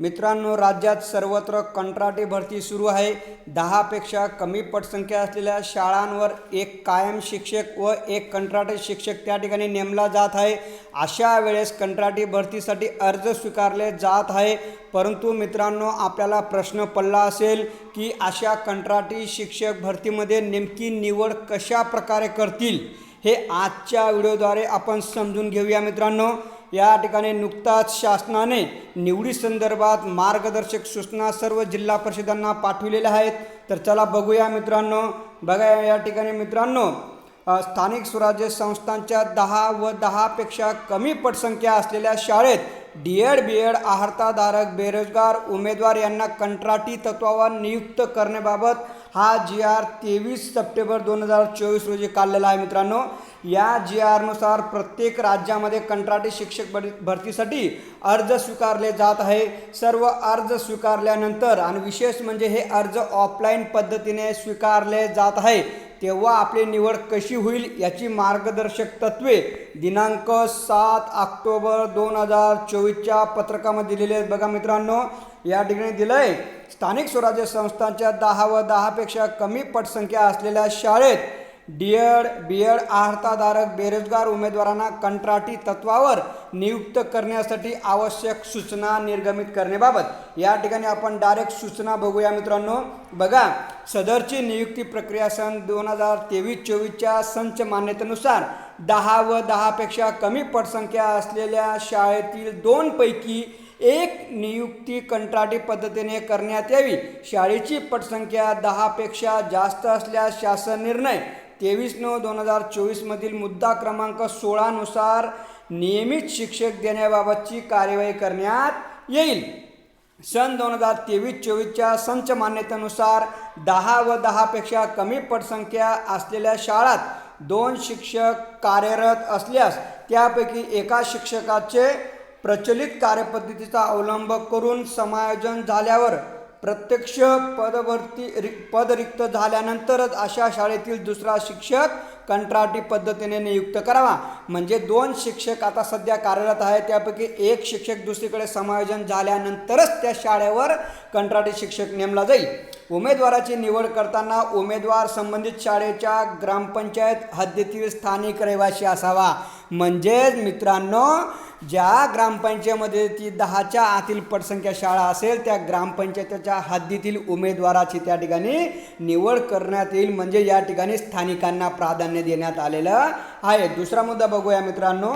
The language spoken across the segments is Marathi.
मित्रांनो राज्यात सर्वत्र कंत्राटी भरती सुरू आहे. दहापेक्षा कमी पटसंख्या असलेल्या शाळांवर एक कायम शिक्षक व एक कंत्राटी शिक्षक त्या ठिकाणी नेमला जात आहे. अशा वेळेस कंत्राटी भरतीसाठी अर्ज स्वीकारले जात आहे. परंतु मित्रांनो आपल्याला प्रश्न पडला असेल की अशा कंत्राटी शिक्षक भरतीमध्ये नेमकी निवड कशा प्रकारे करतील हे आजच्या व्हिडिओद्वारे आपण समजून घेऊया मित्रांनो. या ठिकाणी नुकताच शासनाने निवडीसंदर्भात मार्गदर्शक सूचना सर्व जिल्हा परिषदांना पाठविलेल्या आहेत. तर चला बघूया मित्रांनो. बघा या ठिकाणी मित्रांनो स्थानिक स्वराज्य संस्थांच्या दहा व दहापेक्षा कमी पटसंख्या असलेल्या शाळेत डी एड बी एड आहारताधारक बेरोजगार उमेदवार यांना कंत्राटी तत्वावर नियुक्त करण्याबाबत हा जी आर तेवीस सप्टेंबर दोन हजार चोवीस रोजी काढलेला आहे मित्रांनो. या जी आरनुसार प्रत्येक राज्यामध्ये कंत्राटी शिक्षक भर भरतीसाठी अर्ज स्वीकारले जात आहे. सर्व अर्ज स्वीकारल्यानंतर आणि विशेष म्हणजे हे अर्ज ऑफलाईन पद्धतीने स्वीकारले जात आहे. तेव्हा आपली निवड कशी होईल याची मार्गदर्शक तत्वे दिनांक सात ऑक्टोबर दोन हजार चोवीसच्या पत्रकामध्ये दिलेले आहेत. बघा मित्रांनो या ठिकाणी दिलं आहे स्थानिक स्वराज्य संस्थांच्या दहा व दहापेक्षा कमी पटसंख्या असलेल्या शाळेत डीएड बी एड आहारताधारक बेरोजगार उमेदवारांना कंत्राटी तत्वावर नियुक्त करण्यासाठी आवश्यक सूचना निर्गमित करण्याबाबत. या ठिकाणी आपण डायरेक्ट सूचना बघूया मित्रांनो. बघा सदरची नियुक्ती प्रक्रिया सन दोन हजार तेवीस चोवीसच्या संच मान्यतेनुसार दहा व दहापेक्षा कमी पटसंख्या असलेल्या शाळेतील दोनपैकी एक नियुक्ती कंत्राटी पद्धतीने करण्यात यावी. शाळेची पटसंख्या दहापेक्षा जास्त असल्यास शासन निर्णय तेवीस नऊ दोन हजार चोवीसमधील मुद्दा क्रमांक सोळानुसार नियमित शिक्षक देण्याबाबतची कार्यवाही करण्यात येईल. सन दोन हजार तेवीस चोवीसच्या संच मान्यतेनुसार दहा व दहापेक्षा कमी पटसंख्या असलेल्या शाळात दोन शिक्षक कार्यरत असल्यास त्यापैकी एका शिक्षकाचे प्रचलित कार्यपद्धतीचा अवलंब करून समायोजन झाल्यावर प्रत्यक्ष पदवर्ती रि पद रिक्त झाल्यानंतरच अशा शाळेतील दुसरा शिक्षक कंत्राटी पद्धतीने नियुक्त करावा. म्हणजे दोन शिक्षक आता सध्या कार्यरत आहे त्यापैकी एक शिक्षक दुसरीकडे समायोजन झाल्यानंतरच त्या शाळेवर कंत्राटी शिक्षक नेमला जाईल. उमेदवाराची निवड करताना उमेदवार संबंधित शाळेच्या ग्रामपंचायत हद्दीतील स्थानिक रहिवासी असावा. म्हणजेच मित्रांनो ज्या ग्रामपंचायतीमध्ये ती दहाच्या आतील पटसंख्या शाळा असेल त्या ग्रामपंचायतीच्या हद्दीतील उमेदवाराची त्या ठिकाणी निवड करण्यात येईल. म्हणजे या ठिकाणी स्थानिकांना प्राधान्य देण्यात आलेलं आहे. दुसरा मुद्दा बघूया मित्रांनो.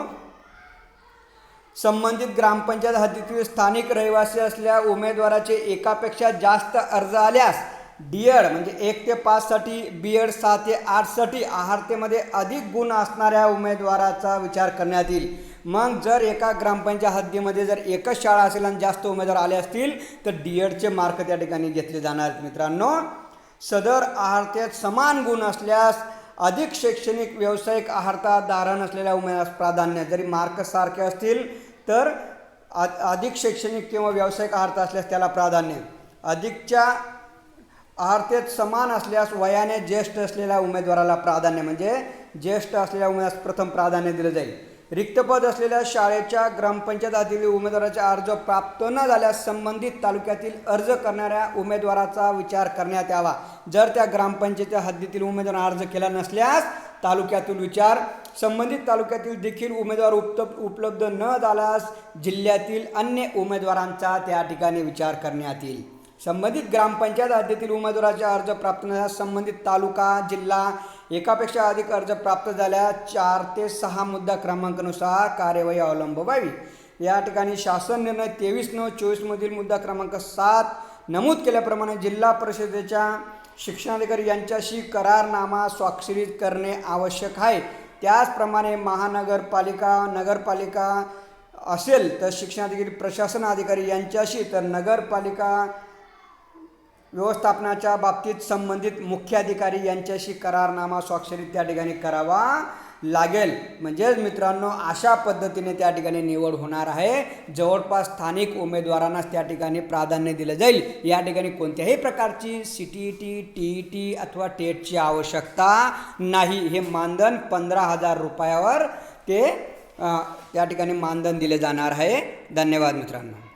संबंधित ग्रामपंचायत हद्दीतील स्थानिक रहिवासी असल्या उमेदवाराचे एकापेक्षा जास्त अर्ज आल्यास डी एड म्हणजे एक ते पाचसाठी बी एड सहा ते आठसाठी आहारतेमध्ये अधिक गुण असणाऱ्या उमेदवाराचा विचार करण्यात येईल. मग जर एका ग्रामपंचायत हद्दीमध्ये जर एकच शाळा असेल आणि जास्त उमेदवार आले असतील तर डी एडचे मार्क त्या ठिकाणी घेतले जाणार. आहेत मित्रांनो सदर आहारतेत समान गुण असल्यास अधिक शैक्षणिक व्यावसायिक आहारता धारण असलेल्या उमेदवारास प्राधान्य जरी मार्क सारखे असतील तर अधिक शैक्षणिक किंवा व्यावसायिक आहारता असल्यास त्याला प्राधान्य. अधिकच्या आहारतेत समान असल्यास वयाने ज्येष्ठ असलेल्या उमेदवाराला प्राधान्य. म्हणजे ज्येष्ठ असलेल्या उमेदवारास प्रथम प्राधान्य दिलं जाईल. रिक्तपद असलेल्या शाळेच्या ग्रामपंचायतातील उमेदवाराचा अर्ज प्राप्त न झाल्यास संबंधित तालुक्यातील अर्ज करणाऱ्या उमेदवाराचा विचार करण्यात यावा. जर त्या ग्रामपंचायतीच्या हद्दीतील उमेदवार अर्ज केला नसल्यास तालुक्यातील विचार संबंधित तालुक्यातील देखील उमेदवार उप उपलब्ध न झाल्यास जिल्ह्यातील अन्य उमेदवारांचा त्या ठिकाणी विचार करण्यात येईल. संबंधित ग्रामपंचायत हद्दीतील उमेदवाराचे अर्ज प्राप्त झाल्यास संबंधित तालुका जिल्हा एकापेक्षा अधिक अर्ज प्राप्त झाल्यास चार ते सहा मुद्दा क्रमांकानुसार कार्यवाही अवलंबवावी या ठिकाणी शासन निर्णय तेवीस नऊ चोवीसमधील मुद्दा क्रमांक सात नमूद केल्याप्रमाणे जिल्हा परिषदेच्या शिक्षणाधिकारी यांच्याशी करारनामा स्वाक्षरित करणे आवश्यक आहे. त्याचप्रमाणे महानगरपालिका नगरपालिका असेल तर शिक्षणाधिकारी प्रशासन अधिकारी यांच्याशी तर नगरपालिका व्यवस्थापनाच्या बाबतीत संबंधित मुख्याधिकारी यांच्याशी करारनामा स्वाक्षरित त्या ठिकाणी करावा लागेल. म्हणजेच मित्रांनो अशा पद्धतीने त्या ठिकाणी निवड होणार आहे. जवळपास स्थानिक उमेदवारांनाच त्या ठिकाणी प्राधान्य दिलं जाईल. या ठिकाणी कोणत्याही प्रकारची C T T T T अथवा टेटची आवश्यकता नाही. हे मानधन पंधरा हजार रुपयावर ते त्या ठिकाणी मानधन दिले जाणार आहे. धन्यवाद मित्रांनो.